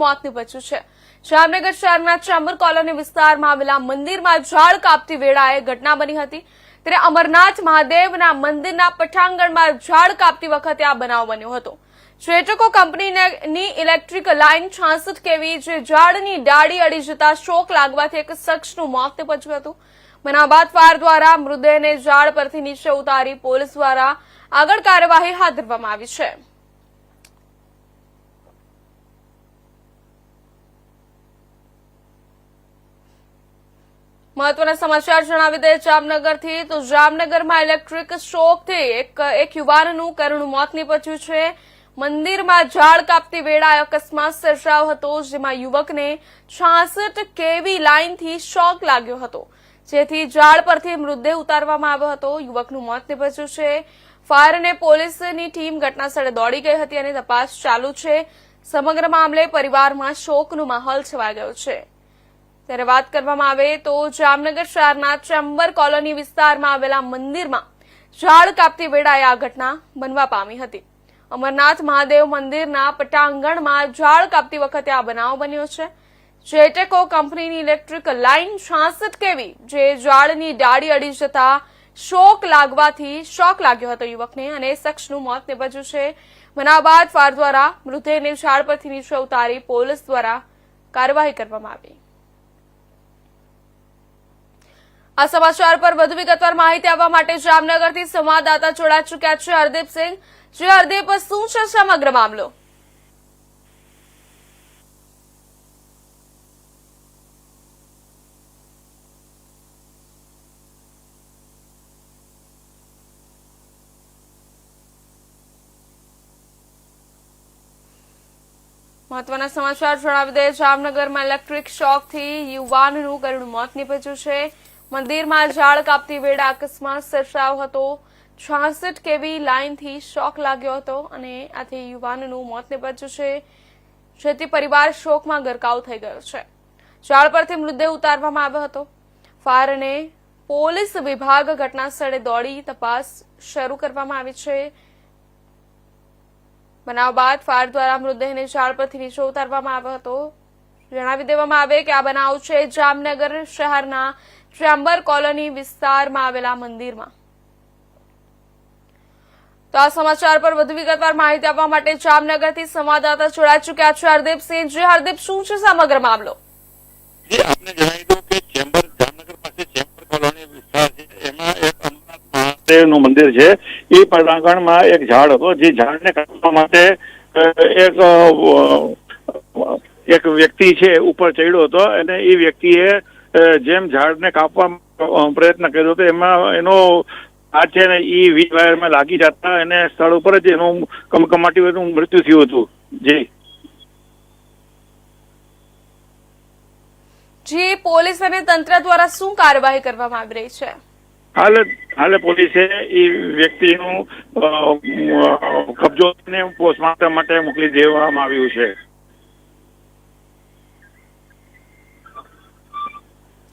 મોત નીપજ્યું છે. જામનગર શહેરના ચેમ્બર કોલોની વિસ્તારમાં આવેલા મંદિરમાં ઝાડ કાપતી વેળાએ ઘટના બની હતી. ત્યારે અમરનાથ મહાદેવના મંદિરના પઠાંગણમાં ઝાડ કાપતી વખતે આ બનાવ બન્યો હતો. શ્રેટકો કંપનીની ઇલેક્ટ્રિક લાઇન છાસઠ કેવી જે ઝાડની ડાળી અડી જતા શોક લાગવાથી એક શખ્સનું મોત નીપજ્યું હતું. બનાવ બાદ ફાયર દ્વારા મૃતદેહને ઝાડ પરથી નીચે ઉતારી પોલીસ દ્વારા આગળ કાર્યવાહી હાથ ધરવામાં આવી છે. મહત્વના સમાચાર જણાવી દે જામનગરથી. તો જામનગરમાં ઇલેક્ટ્રિક શોકથી એક એક યુવાનનું કરુણ મોત નીપજ્યું છે. મંદિરમાં ઝાડ કાપતી વેળાએ અકસ્માત સર્જાયો હતો, જેમાં યુવકને છાસઠ કેવી લાઇનથી શોક લાગ્યો હતો. જેથી ઝાડ પરથી મૃતદેહ ઉતારવામાં આવ્યો હતો. યુવકનું મોત નીપજ્યું છે. ફાયર અને પોલીસની ટીમ ઘટનાસ્થળે દોડી ગઈ હતી અને તપાસ ચાલુ છે. સમગ્ર મામલે પરિવારમાં શોકનો માહોલ છવાઈ ગયો છે. ત્યારે વાત કરવામાં આવે તો જામનગર શહેરના ચેમ્બર કોલોની વિસ્તારમાં આવેલા મંદિરમાં ઝાડ કાપતી વેળાએ આ ઘટના બનવા પામી હતી. અમરનાથ મહાદેવ મંદિરના પટાંગણમાં ઝાડ કાપતી વખતે આ બનાવ બન્યો છે. જેટેકો કંપનીની ઇલેક્ટ્રિક લાઇન છાસઠ કેવી જે ઝાડની ડાળી અડી જતા શોક લાગવાથી શોક લાગ્યો હતો યુવકને અને શખ્સનું મોત નિપજ્યું છે. બનાવ બાદ ફાર દ્વારા મૃતદેહને ઝાડ પરથી નીચે ઉતારી પોલીસ દ્વારા કાર્યવાહી કરવામાં આવી. આ સમાચાર પર વધુ વિગતવાર માહિતી આપવા માટે જામનગરથી સંવાદદાતા જોડાઈ ચુક્યા છે હરદીપસિંહ જે હરદીપ, શું છે સમગ્ર મામલો? મહત્વના સમાચાર જણાવી દે જામનગરમાં ઇલેક્ટ્રિક શોકથી યુવાનનું કરુણ મોત નીપજ્યું છે. મંદિરમાં ઝાડ કાપતી વેળા અકસ્માત સર્જાયો હતો. છાસઠ કેવી લાઇનથી શોક લાગ્યો હતો અને આથી યુવાનનું મોત નિપજ્યું છે. જેથી પરિવાર શોકમાં ગરકાવ થઈ ગયો છે. ઝાડ પરથી મૃતદેહ ઉતારવામાં આવ્યો હતો. ફાયર અને પોલીસ વિભાગ ઘટના સ્થળે દોડી તપાસ શરૂ કરવામાં આવી છે. બનાવ બાદ ફાયર દ્વારા મૃતદેહને ઝાડ પરથી નીચે ઉતારવામાં આવ્યો હતો. જણાવી દેવામાં આવે કે આ બનાવ છે જામનગર શહેરના ચેમ્બર કોલોની વિસ્તારમાં આવેલા મંદિરમાં. તો આ સમાચાર પર વધુ વિગતવાર માહિતી આપવા માટે જામનગરથી સંવાદદાતા જોડાઈ ચુક્યા છે. હરદીપસિંહ જી હરદીપ, શું છે સમગ્ર મામલો? જી મંદિર છે. એ પ્રાંગણમાં એક ઝાડ હતો. જે ઝાડને કાપવા માટે એક એક વ્યક્તિ છે, ઉપર ચડ્યો હતો. અને એ વ્યક્તિએ જેમ ઝાડને કાપવા પ્રયત્ન કર્યો હતો એમાં એનો આ છે ને એ વીજ વાયરમાં લાગી જતા એને સ્થળ ઉપર જ એનું કમકમાટી મૃત્યુ થયું હતું. જી. જી પોલીસ અને તંત્ર દ્વારા શું કાર્યવાહી કરવામાં આવી રહી છે? હાલ હાલે પોલીસે એ વ્યક્તિનું કબજો પોસ્ટમોર્ટમ માટે મોકલી દેવામાં આવ્યું છે.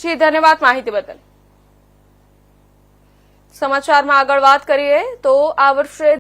જી ધન્યવાદ માહિતી બદલ. સમાચારમાં આગળ વાત કરીએ તો આ વર્ષે